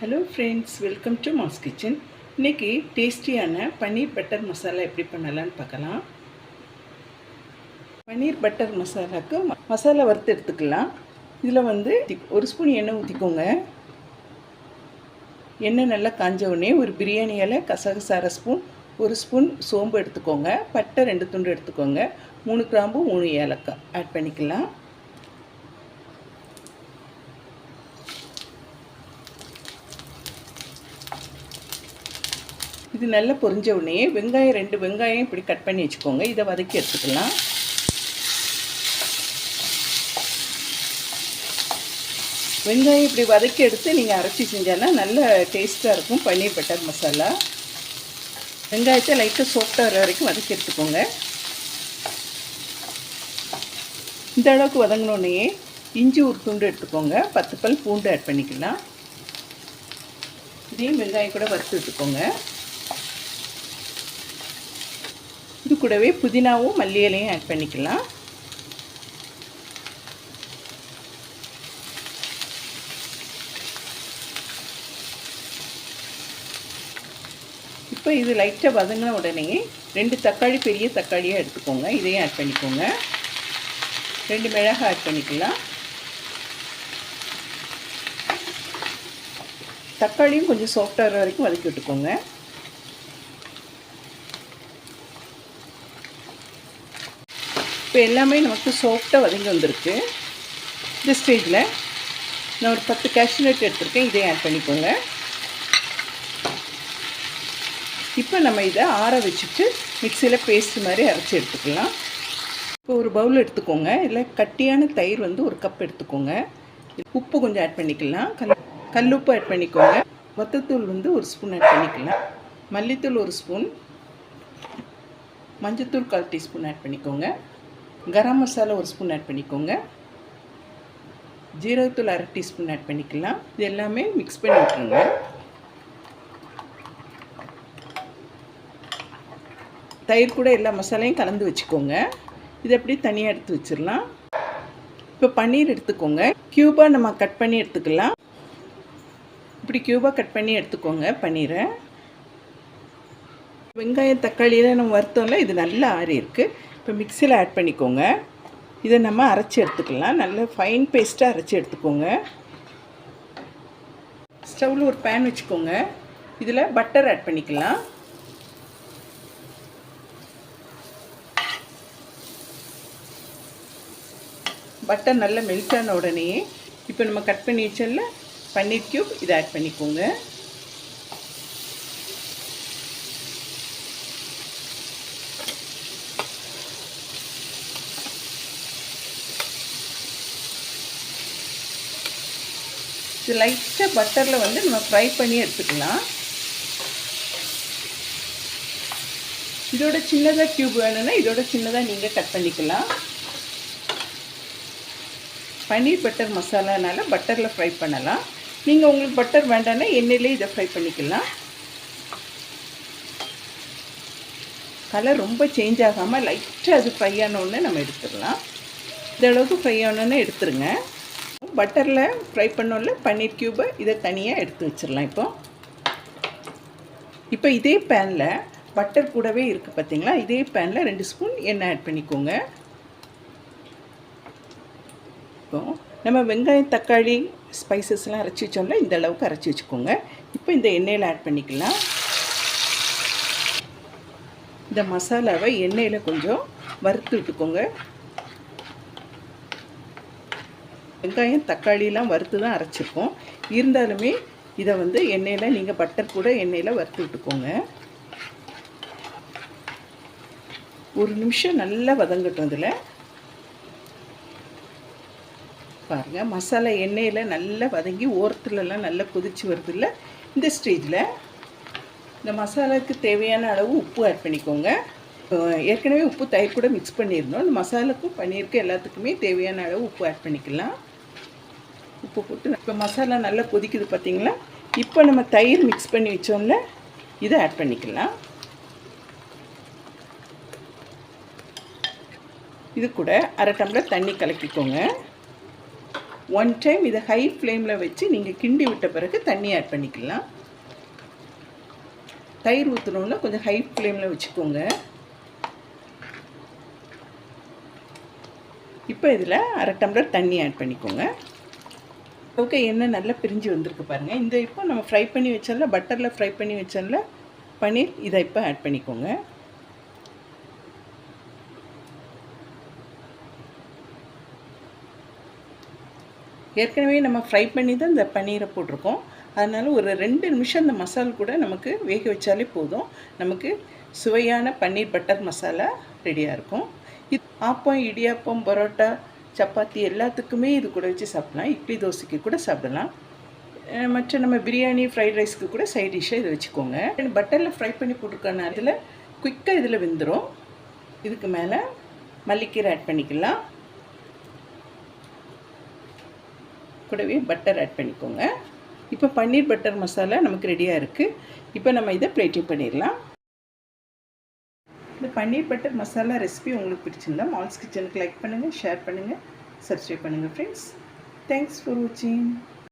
Hello friends welcome to Mass Kitchen இன்றைக்கி டேஸ்டியான பன்னீர் butter masala எப்படி பண்ணலான்னு பார்க்கலாம். பன்னீர் பட்டர் மசாலாவுக்கு ம- மசாலா வறுத்து எடுத்துக்கலாம். இதில் வந்து ஒரு ஸ்பூன் எண்ணெய் ஊற்றிக்கோங்க எண்ணெய் நல்லா காஞ்ச உடனே ஒரு பிரியாணி இலை கசகசா அரை ஸ்பூன் ஒரு ஸ்பூன் சோம்பு எடுத்துக்கோங்க. பட்டை ரெண்டு துண்டு எடுத்துக்கோங்க. மூணு கிராம்பு மூணு ஏலக்காய். ஆட் பண்ணிக்கலாம். இது நல்லா பொரிஞ்ச உடனே வெங்காயம் ரெண்டு வெங்காயம் இப்படி கட் பண்ணி வச்சுக்கோங்க. இதை வதக்கி எடுத்துக்கலாம். வெங்காயம் இப்படி வதக்கி எடுத்து நீங்கள் அரைச்சி செஞ்சால்னா நல்ல டேஸ்ட்டாக இருக்கும் பன்னீர் பட்டர் மசாலா. வெங்காயத்தை லைட்டாக சாஃப்டாக வர வரைக்கும் வதக்கி எடுத்துக்கோங்க. இந்த அளவுக்கு வதங்கினோடனே இஞ்சி ஒரு துண்டு எடுத்துக்கோங்க. பத்து பல் பூண்டு ஆட் பண்ணிக்கலாம். இதையும் வெங்காயம் கூட வறுத்து எடுத்துக்கோங்க. இது கூடவே புதினாவும் மல்லி இலையும் ஆட் பண்ணிக்கலாம். இப்போ இது லைட்டாக வதங்கின உடனே ரெண்டு தக்காளி பெரிய தக்காளியாக எடுத்துக்கோங்க. இதையும் ஆட் பண்ணிக்கோங்க. ரெண்டு மிளகாய் ஆட் பண்ணிக்கலாம். தக்காளியும் கொஞ்சம் சாஃப்டாகிற வரைக்கும் வதக்கி விட்டுக்கோங்க. இப்போ எல்லாமே நமக்கு சாஃப்டாக வதங்கி வந்திருக்கு. இந்த ஸ்டேஜில் நான் ஒரு பத்து கேஷ்நட் எடுத்திருக்கேன். இதை ஆட் பண்ணிக்கோங்க. இப்போ நம்ம இதை ஆற வச்சுட்டு மிக்சியில் பேஸ்ட் மாதிரி அரைச்சி எடுத்துக்கலாம். இப்போ ஒரு பவுல் எடுத்துக்கோங்க. இல்லை கட்டியான தயிர் வந்து ஒரு கப் எடுத்துக்கோங்க. உப்பு கொஞ்சம் ஆட் பண்ணிக்கலாம். கல் கல்லுப்பு ஆட் பண்ணிக்கோங்க. வத்தத்தூள் வந்து ஒரு ஸ்பூன் ஆட் பண்ணிக்கலாம். மல்லித்தூள் ஒரு ஸ்பூன் மஞ்சத்தூள் கால் டீஸ்பூன் ஆட் பண்ணிக்கோங்க. கரம் மசாலா ஒரு ஸ்பூன் ஆட் பண்ணிக்கோங்க. ஜீரகத்தூள் அரை டீஸ்பூன் ஆட் பண்ணிக்கலாம். இது எல்லாமே மிக்ஸ் பண்ணி விட்டுருங்க. தயிர் கூட எல்லா மசாலையும் கலந்து வச்சுக்கோங்க. இது அப்படி தனியாக எடுத்து வச்சிடலாம். இப்போ பன்னீர் எடுத்துக்கோங்க. க்யூபாக நம்ம கட் பண்ணி எடுத்துக்கலாம். இப்படி க்யூபாக கட் பண்ணி எடுத்துக்கோங்க பன்னீரை. வெங்காயம் தக்காளியெல்லாம் நம்ம வறுத்தோம்ல இது நல்லா ஆறி இருக்குது இப்போ மிக்சியில் ஆட் பண்ணிக்கோங்க. இதை நம்ம அரைச்சி எடுத்துக்கலாம். நல்ல ஃபைன் பேஸ்ட்டாக அரைச்சி எடுத்துக்கோங்க. ஸ்டவ்வில் ஒரு பேன் வச்சுக்கோங்க. இதில் பட்டர் ஆட் பண்ணிக்கலாம். பட்டர் நல்லா மெல்ட் ஆன உடனே இப்போ நம்ம கட் பண்ணி வச்சோம்ல பன்னீர் க்யூப் இதை ஆட் பண்ணிக்கோங்க. இது லைட்டாக பட்டரில் வந்து நம்ம ஃப்ரை பண்ணி எடுத்துக்கலாம். இதோட சின்னதாக க்யூப் வேணும்னா இதோட சின்னதாக நீங்கள் கட் பண்ணிக்கலாம். பன்னீர் பட்டர் மசாலானால பட்டரில் ஃப்ரை பண்ணலாம். நீங்கள் உங்களுக்கு பட்டர் வேண்டாம்னா எண்ணெயிலே இதை ஃப்ரை பண்ணிக்கலாம். கலர் ரொம்ப சேஞ்ச் ஆகாமல் லைட்டாக அது ஃப்ரை ஆனோடனே நம்ம எடுத்துடலாம். இந்த அளவுக்கு ஃப்ரை ஆனோடனே எடுத்துருங்க. பட்டரில் ஃப்ரை பண்ணோம்ல பன்னீர் க்யூபை இதை தனியாக எடுத்து வச்சிடலாம் இப்போ. இப்போ இதே பேனில் பட்டர் கூடவே இருக்குது பார்த்தீங்களா இதே பேனில் ரெண்டு ஸ்பூன் எண்ணெய் ஆட் பண்ணிக்கோங்க. இப்போ நம்ம வெங்காயம் தக்காளி ஸ்பைசஸ்லாம் அரைச்சி வச்சோம்ல இந்த அளவுக்கு அரைச்சி வச்சுக்கோங்க. இப்போ இந்த எண்ணெயில் ஆட் பண்ணிக்கலாம். இந்த மசாலாவை எண்ணெயில் கொஞ்சம் வறுத்து விட்டுக்கோங்க. வெங்காயம் தக்காளிலாம் வறுத்து தான் அரைச்சிருக்கோம். இருந்தாலுமே இதை வந்து எண்ணெயில் நீங்கள் பட்டர் கூட எண்ணெயில் வறுத்து விட்டுக்கோங்க. ஒரு நிமிஷம் நல்லா வதங்கட்டும் இதில் பாருங்கள் மசாலா எண்ணெயில் நல்லா வதங்கி ஓரத்துலலாம் நல்லா கொதிச்சு வருதுல்ல இந்த ஸ்டேஜில் இந்த மசாலாவுக்கு தேவையான அளவு உப்பு ஆட் பண்ணிக்கோங்க. ஏற்கனவே உப்பு தயிர் கூட மிக்ஸ் பண்ணியிருந்தோம். இந்த மசாலாக்கும் பன்னீருக்கும் எல்லாத்துக்குமே தேவையான அளவு உப்பு ஆட் பண்ணிக்கலாம். உப்பு போட்டு இப்போ மசாலா நல்லா கொதிக்குது பார்த்தீங்களா? இப்போ நம்ம தயிர் மிக்ஸ் பண்ணி வச்சோம்ல இதை ஆட் பண்ணிக்கலாம். இது கூட அரை டம்ளர் தண்ணி கலக்கிக்கோங்க. ஒன் டைம் இதை ஹை ஃப்ளேமில் வச்சு நீங்கள் கிண்டி விட்ட பிறகு தண்ணி ஆட் பண்ணிக்கலாம். தயிர் ஊற்றணுன்னா கொஞ்சம் ஹை ஃப்ளேமில் வச்சுக்கோங்க. இப்போ இதில் அரை டம்ளர் தண்ணி ஆட் பண்ணிக்கோங்க. ஓகே எண்ணெய் நல்லா பிரிஞ்சு வந்திருக்கு பாருங்கள் இந்த இப்போ நம்ம ஃப்ரை பண்ணி வச்சோம்ல பட்டரில் ஃப்ரை பண்ணி வச்சோம்ல பன்னீர் இதை இப்போ ஆட் பண்ணிக்கோங்க. ஏற்கனவே நம்ம ஃப்ரை பண்ணி தான் இந்த பன்னீரை போட்டிருக்கோம். அதனால் ஒரு ரெண்டு நிமிஷம் இந்த மசால் கூட நமக்கு வேக வச்சாலே போதும். நமக்கு சுவையான பன்னீர் பட்டர் மசாலா ரெடியாக இருக்கும். இது ஆப்பம் இடியாப்பம் பரோட்டா சப்பாத்தி எல்லாத்துக்குமே இது கூட வச்சு சாப்பிடலாம். இட்லி தோசைக்கு கூட சாப்பிடலாம். மற்ற நம்ம பிரியாணி ஃப்ரைட் ரைஸ்க்கு கூட சைட் டிஷ்ஷாக இதை வச்சுக்கோங்க. பட்டரில் ஃப்ரை பண்ணி போட்டிருக்கனால இதில் குயிக்காக இதில் வெந்துடும் இதுக்கு மேலே மல்லிக்கீரை ஆட் பண்ணிக்கலாம். கூடவே பட்டர் ஆட் பண்ணிக்கோங்க. இப்போ பன்னீர் பட்டர் மசாலா நமக்கு ரெடியாக இருக்குது இப்போ நம்ம இதை பிளேட்டிங் பண்ணிடலாம். இந்த பன்னீர் பட்டர் மசாலா ரெசிபி உங்களுக்கு பிடிச்சிருந்தா மால்ஸ் கிச்சனுக்கு லைக் பண்ணுங்கள் ஷேர் பண்ணுங்கள் சப்ஸ்கிரைப் பண்ணுங்கள் ஃப்ரெண்ட்ஸ் தேங்க்ஸ் ஃபார் வாட்சிங்